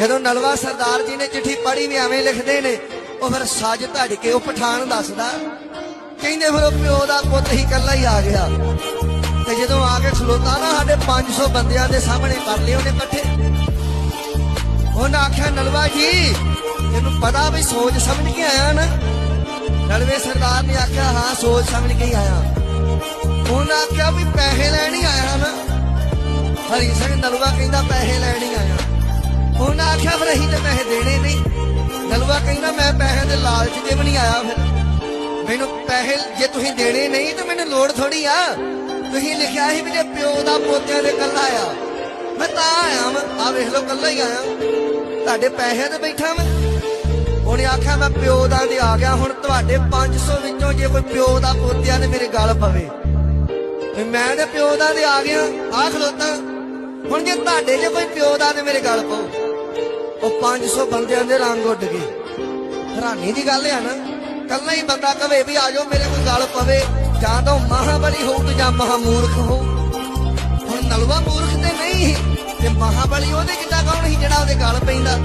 ਜਦੋਂ ਨਲਵਾ ਸਰਦਾਰ ਜੀ ਨੇ ਚਿੱਠੀ ਪੜ੍ਹੀ ਵੀ ਐਵੇਂ ਲਿਖਦੇ ਨੇ, ਉਹ ਫਿਰ ਸੱਜ ਧੜ ਕੇ ਉਹ ਪਠਾਨ ਦੱਸਦਾ। ਕਹਿੰਦੇ ਫਿਰ ਉਹ ਪਿਓ ਦਾ ਪੁੱਤ ਹੀ ਇਕੱਲਾ ਹੀ ਆ ਗਿਆ। ਤੇ ਜਦੋਂ ਆ ਕੇ ਖਲੋਤਾ ਨਾ ਸਾਡੇ 500 ਬੰਦਿਆਂ ਦੇ ਸਾਹਮਣੇ ਕਰ ਲਿਆ ਉਹਨੇ ਇਕੱਠੇ। ਉਹਨਾਂ ਆਖਿਆ, ਨਲਵਾ ਜੀ, ਤੈਨੂੰ ਪਤਾ ਵੀ ਸੋਚ ਸਮਝ ਕੇ ਆਇਆ ਨਾ? ਨਲਵੇ ਸਰਦਾਰ ਨੇ ਆਖਿਆ, ਹਾਂ, ਸੋਚ ਸਮਝ ਕੇ ਹੀ ਆਇਆ। ਉਹਨਾਂ ਆਖਿਆ ਵੀ ਪੈਸੇ ਲੈਣ ਹੀ ਆਇਆ ਨਾ। ਹਰੀ ਸਿੰਘ ਨਲਵਾ ਕਹਿੰਦਾ, ਪੈਸੇ ਲੈਣ ਉਹਨਾਂ ਆਖਿਆ ਫਿਰ ਅਸੀਂ ਤੇ ਪੈਸੇ ਦੇਣੇ ਨਹੀਂ। ਨਲਵਾ ਕਹਿੰਦਾ, ਮੈਂ ਪੈਸੇ ਦੇ ਲਾਲਚ ਤੇ ਵੀ ਨਹੀਂ ਆਇਆ ਫਿਰ। ਮੈਨੂੰ ਪੈਸੇ ਜੇ ਤੁਸੀਂ ਦੇਣੇ ਨਹੀਂ ਤਾਂ ਮੈਨੂੰ ਲੋੜ ਥੋੜੀ ਆ। ਤੁਸੀਂ ਲਿਖਿਆ ਸੀ ਵੀ ਜੇ ਪਿਓ ਦਾ ਪੋਤਿਆਂ ਦੇ ਕੱਲਾ ਆ, ਮੈਂ ਤਾਂ ਆਇਆ ਮੈਂ ਆ ਵੇਖ ਲਓ ਕੱਲਾ ਹੀ ਆਇਆ। ਤੁਹਾਡੇ ਪੈਸੇ ਤੇ ਬੈਠਾ ਮੈਂ। ਉਹਨੇ ਆਖਿਆ, ਮੈਂ ਪਿਓ ਦਾ ਤੇ ਆ ਗਿਆ। ਹੁਣ ਤੁਹਾਡੇ 500 ਵਿੱਚੋਂ ਜੇ ਕੋਈ ਪਿਓ ਦਾ ਪੋਤਿਆਂ ਨੇ ਮੇਰੇ ਗਲ ਪਵੇ, ਤੇ ਮੈਂ ਤੇ ਪਿਓ ਦਾ ਤੇ ਆ ਗਿਆ। ਆ ਖਲੋਤਾ। ਹੁਣ ਜੇ ਤੁਹਾਡੇ ਜੇ ਕੋਈ ਪਿਓ ਦਾ ਤੇ ਮੇਰੇ ਗਲ ਪਾਓ ਉਹ 500 ਬੰਦਿਆਂ ਦੇ ਰੰਗ ਉੱਡ ਗਏ। ਹੈਰਾਨੀ ਦੀ ਗੱਲ ਆ ਨਾ ਕੱਲਾ ਹੀ ਬੰਦਾ ਕਵੇ ਵੀ ਆ ਜਾਓ ਮੇਰੇ ਕੋਲ ਗੱਲ ਪਵੇ ਜਾਂ ਤਾਂ ਉਹ ਮਹਾਬਲੀ ਹੋਊ ਜਾਂ ਮਹਾਮੂਰਖ ਹੋਊ। ਹੁਣ ਨਲਵਾ ਮੂਰਖ ਤੇ ਨਹੀਂ ਸੀ, ਤੇ ਮਹਾਬਲੀ ਉਹਦੇ ਕਿੱਦਾਂ ਕੌਣ ਸੀ ਜਿਹੜਾ ਉਹਦੇ ਗੱਲ ਪੈਂਦਾ?